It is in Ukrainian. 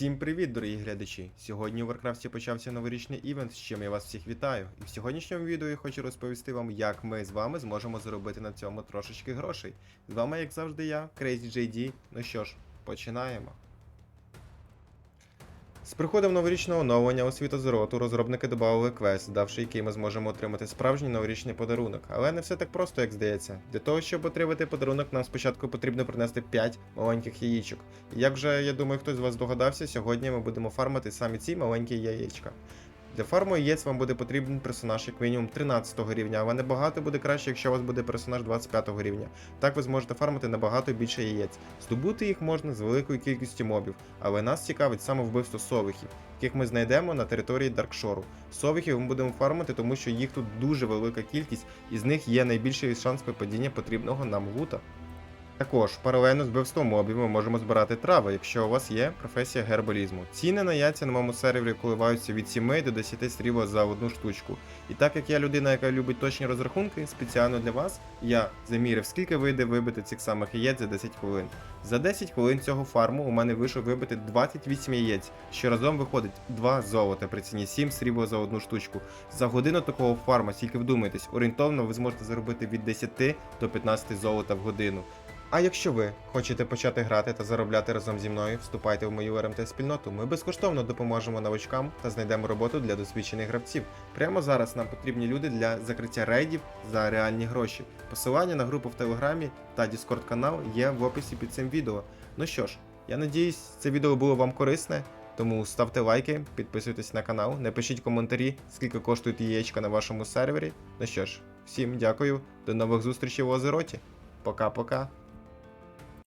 Всім привіт, дорогі глядачі! Сьогодні у Варкрафті почався новорічний івент, з чим я вас всіх вітаю. І в сьогоднішньому відео я хочу розповісти вам, як ми з вами зможемо заробити на цьому трошечки грошей. З вами, як завжди, я, CrazyJD. Ну що ж, починаємо. З приходом новорічного оновлення у світозороту розробники додали квест, давши який ми зможемо отримати справжній новорічний подарунок. Але не все так просто, як здається. Для того, щоб отримати подарунок, нам спочатку потрібно принести 5 маленьких яєчок. І як вже я думаю, хтось з вас догадався, сьогодні ми будемо фармити саме ці маленькі яєчка. Для фарму яєць вам буде потрібен персонаж як мінімум 13 рівня, але набагато буде краще, якщо у вас буде персонаж 25 рівня. Так ви зможете фармити набагато більше яєць. Здобути їх можна з великою кількістю мобів, але нас цікавить саме вбивство совихів, яких ми знайдемо на території Даркшору. Совихів ми будемо фармити, тому що їх тут дуже велика кількість, і з них є найбільший шанс випадіння потрібного нам лута. Також паралельно з вбивством мобів ми можемо збирати трави, якщо у вас є професія гербалізму. Ціни на яйця на моєму сервері коливаються від 7 до 10 срібла за одну штучку. І так як я людина, яка любить точні розрахунки, спеціально для вас я заміряв, скільки вийде вибити цих самих яєць за 10 хвилин. За 10 хвилин цього фарму у мене вийшов вибити 28 яєць, що разом виходить 2 золота при ціні 7 срібла за одну штучку. За годину такого фарма, тільки вдумайтесь, орієнтовно ви зможете заробити від 10 до 15 золота в годину. А якщо ви хочете почати грати та заробляти разом зі мною, вступайте в мою РМТ спільноту. Ми безкоштовно допоможемо новачкам та знайдемо роботу для досвідчених гравців. Прямо зараз нам потрібні люди для закриття рейдів за реальні гроші. Посилання на групу в Телеграмі та Discord канал є в описі під цим відео. Ну що ж, я надіюсь, це відео було вам корисне. Тому ставте лайки, підписуйтесь на канал, напишіть коментарі, скільки коштують яєчка на вашому сервері. Ну що ж, всім дякую, до нових зустрічей у Озероті. Пока-пока.